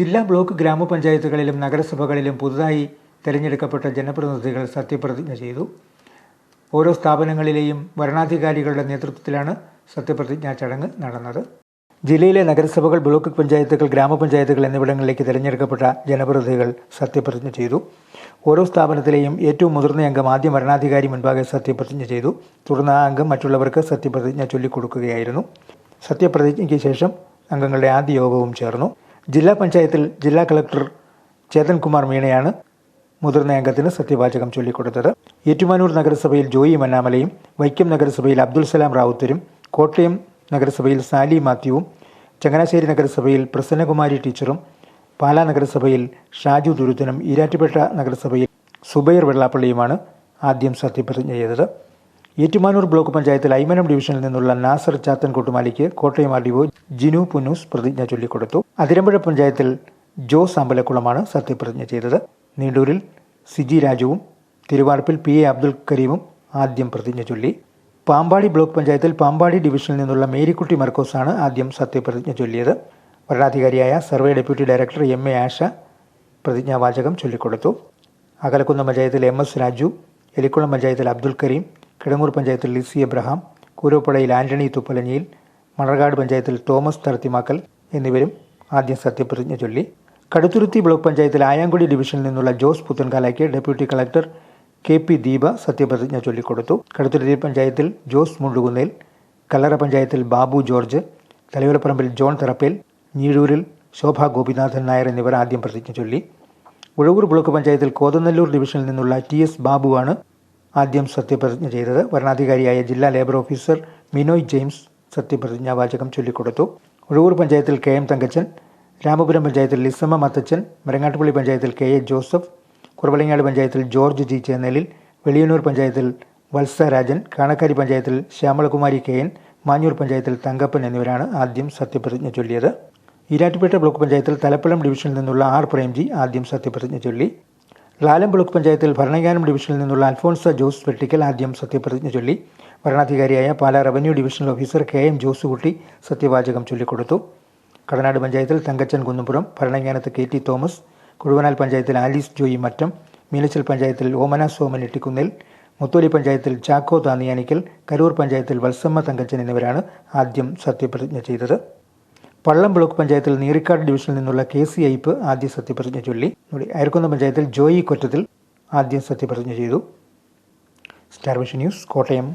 ജില്ലാ ബ്ലോക്ക് ഗ്രാമപഞ്ചായത്തുകളിലും നഗരസഭകളിലും പുതുതായി തിരഞ്ഞെടുക്കപ്പെട്ട ജനപ്രതിനിധികൾ സത്യപ്രതിജ്ഞ ചെയ്തു. ഓരോ സ്ഥാപനങ്ങളിലെയും വരണാധികാരികളുടെ നേതൃത്വത്തിലാണ് സത്യപ്രതിജ്ഞാ ചടങ്ങ് നടന്നത്. ജില്ലയിലെ നഗരസഭകൾ ബ്ലോക്ക് പഞ്ചായത്തുകൾ ഗ്രാമപഞ്ചായത്തുകൾ എന്നിവിടങ്ങളിലേക്ക് തിരഞ്ഞെടുക്കപ്പെട്ട ജനപ്രതിനിധികൾ സത്യപ്രതിജ്ഞ ചെയ്തു. ഓരോ സ്ഥാപനത്തിലെയും ഏറ്റവും മുതിർന്ന അംഗം ആദ്യം വരണാധികാരി മുൻപാകെ സത്യപ്രതിജ്ഞ ചെയ്തു. തുടർന്ന് ആ അംഗം മറ്റുള്ളവർക്ക് സത്യപ്രതിജ്ഞ ചൊല്ലിക്കൊടുക്കുകയായിരുന്നു. സത്യപ്രതിജ്ഞയ്ക്ക് ശേഷം അംഗങ്ങളുടെ ആദ്യ യോഗവും ചേർന്നു. ജില്ലാ പഞ്ചായത്തിൽ ജില്ലാ കളക്ടർ ചേതൻ കുമാർ മീണയാണ് മുതിർന്ന അംഗത്തിന് സത്യവാചകം ചൊല്ലിക്കൊടുത്തത്. ഏറ്റുമാനൂർ നഗരസഭയിൽ ജോയി മന്നാമലയും വൈക്കം നഗരസഭയിൽ അബ്ദുൽ സലാം റാവുത്തരും കോട്ടയം നഗരസഭയിൽ സാലി മാത്യുവും ചങ്ങനാശ്ശേരി നഗരസഭയിൽ പ്രസന്നകുമാരി ടീച്ചറും പാലാ നഗരസഭയിൽ ഷാജു തുരുത്തനും ഈരാറ്റുപേട്ട നഗരസഭയിൽ സുബൈർ വെള്ളാപ്പള്ളിയുമാണ് ആദ്യം സത്യപ്രതിജ്ഞ ചെയ്തത്. ഏറ്റുമാനൂർ ബ്ലോക്ക് പഞ്ചായത്തിൽ ഐമനം ഡിവിഷനിൽ നിന്നുള്ള Nasar Chathan കൊട്ടുമാലിക്ക് Kottayam R D O Jinu Punnoose പ്രതിജ്ഞ ചൊല്ലിക്കൊടുത്തു. അതിരമ്പുഴ പഞ്ചായത്തിൽ ജോസ് അമ്പലക്കുളമാണ് സത്യപ്രതിജ്ഞ ചെയ്തത്. നീണ്ടൂരിൽ സിജി രാജുവും തിരുവാർപ്പിൽ പി എ അബ്ദുൽ കരീമും ആദ്യം പ്രതിജ്ഞ ചൊല്ലി. പാമ്പാടി ബ്ലോക്ക് പഞ്ചായത്തിൽ പാമ്പാടി ഡിവിഷനിൽ നിന്നുള്ള മേരിക്കുട്ടി മർക്കോസാണ് ആദ്യം സത്യപ്രതിജ്ഞ ചൊല്ലിയത്. വരണാധികാരിയായ survey deputy director M A Asha പ്രതിജ്ഞാവാചകം ചൊല്ലിക്കൊടുത്തു. അകലക്കുന്ന് പഞ്ചായത്തിൽ എം എസ് രാജു എലിക്കുളം പഞ്ചായത്തിൽ അബ്ദുൽ കരീം കിടങ്ങൂർ പഞ്ചായത്തിൽ ലിസി എബ്രഹാം കൂരോപ്പുഴയിൽ ആന്റണി തുപ്പലഞ്ഞിയിൽ മണർകാട് പഞ്ചായത്തിൽ തോമസ് തറത്തിമാക്കൽ എന്നിവരും ആദ്യം സത്യപ്രതിജ്ഞ ചൊല്ലി. കടുത്തുരുത്തി ബ്ലോക്ക് പഞ്ചായത്തിൽ ആയാങ്കുടി ഡിവിഷനിൽ നിന്നുള്ള Jose പുത്തൻകാലയ്ക്ക് deputy collector K P Deepa സത്യപ്രതിജ്ഞ ചൊല്ലിക്കൊടുത്തു. കടുത്തുരുത്തി പഞ്ചായത്തിൽ ജോസ് മുണ്ടുകുന്നേൽ കല്ലറ പഞ്ചായത്തിൽ ബാബു ജോർജ് തലയോലപ്പറമ്പിൽ ജോൺ തെറപ്പേൽ ഞീഴൂരിൽ ശോഭ ഗോപിനാഥൻ നായർ എന്നിവർ ആദ്യം പ്രതിജ്ഞ ചൊല്ലി. ഉഴവൂർ ബ്ലോക്ക് പഞ്ചായത്തിൽ കോതനല്ലൂർ ഡിവിഷനിൽ നിന്നുള്ള ടി എസ് ബാബുവാണ് ആദ്യം സത്യപ്രതിജ്ഞ ചെയ്തത് വരണാധികാരിയായ ജില്ലാ ലേബർ ഓഫീസർ മിനോയ് ജെയിംസ് സത്യപ്രതിജ്ഞാ വാചകം ചൊല്ലിക്കൊടുത്തു. ഉഴവൂർ പഞ്ചായത്തിൽ കെ എം തങ്കച്ചൻ രാമപുരം പഞ്ചായത്തിൽ ലിസമ്മ മത്തച്ചൻ മരങ്ങാട്ടുപള്ളി പഞ്ചായത്തിൽ കെ എ ജോസഫ് കുറവലങ്ങാട് പഞ്ചായത്തിൽ ജോർജ് ജി ചേന്നലിൽ വെളിയന്നൂർ പഞ്ചായത്തിൽ വത്സ രാജൻ കാണക്കാരി പഞ്ചായത്തിൽ ശ്യാമളകുമാരി കെ എൻ മാഞ്ഞൂർ പഞ്ചായത്തിൽ തങ്കപ്പൻ എന്നിവരാണ് ആദ്യം സത്യപ്രതിജ്ഞ ചൊല്ലിയത്. ഈരാറ്റുപേട്ട ബ്ലോക്ക് പഞ്ചായത്തിൽ തലപ്പലം ഡിവിഷനിൽ നിന്നുള്ള ആർ പ്രേംജി ആദ്യം സത്യപ്രതിജ്ഞ ചൊല്ലി. ലാലം ബ്ലോക്ക് പഞ്ചായത്തിൽ ഭരണങ്ങാനം ഡിവിഷനിൽ നിന്നുള്ള അൽഫോൺസ ജോസ് വെട്ടിക്കൽ ആദ്യം സത്യപ്രതിജ്ഞ ചൊല്ലി. ഭരണാധികാരിയായ Pala revenue divisional officer K M Josukutty സത്യവാചകം ചൊല്ലിക്കൊടുത്തു. കടനാട് പഞ്ചായത്തിൽ തങ്കച്ചൻ കുന്നുപുറം ഭരണങ്ങാനത്ത് കെ ടി തോമസ് കുഴുവനാൽ പഞ്ചായത്തിൽ ആലീസ് ജോയി മറ്റം മീനച്ചൽ പഞ്ചായത്തിൽ ഓമന സോമൻ ഇട്ടിക്കുന്നിൽ മുത്തോലി പഞ്ചായത്തിൽ ചാക്കോ താന്നിയാനിക്കൽ കരൂർ പഞ്ചായത്തിൽ വത്സമ്മ തങ്കച്ചൻ എന്നിവരാണ് ആദ്യം സത്യപ്രതിജ്ഞ ചെയ്തത്. പള്ളം ബ്ലോക്ക് പഞ്ചായത്തിൽ നീറിക്കാട് ഡിവിഷനിൽ നിന്നുള്ള കെ സി ഐപ്പ് ആദ്യം സത്യപ്രതിജ്ഞ ചൊല്ലി. അയർക്കുന്ന പഞ്ചായത്തിൽ ജോയി കൊറ്റത്തിൽ ആദ്യം സത്യപ്രതിജ്ഞ ചെയ്തു. Star vision news Kottayam.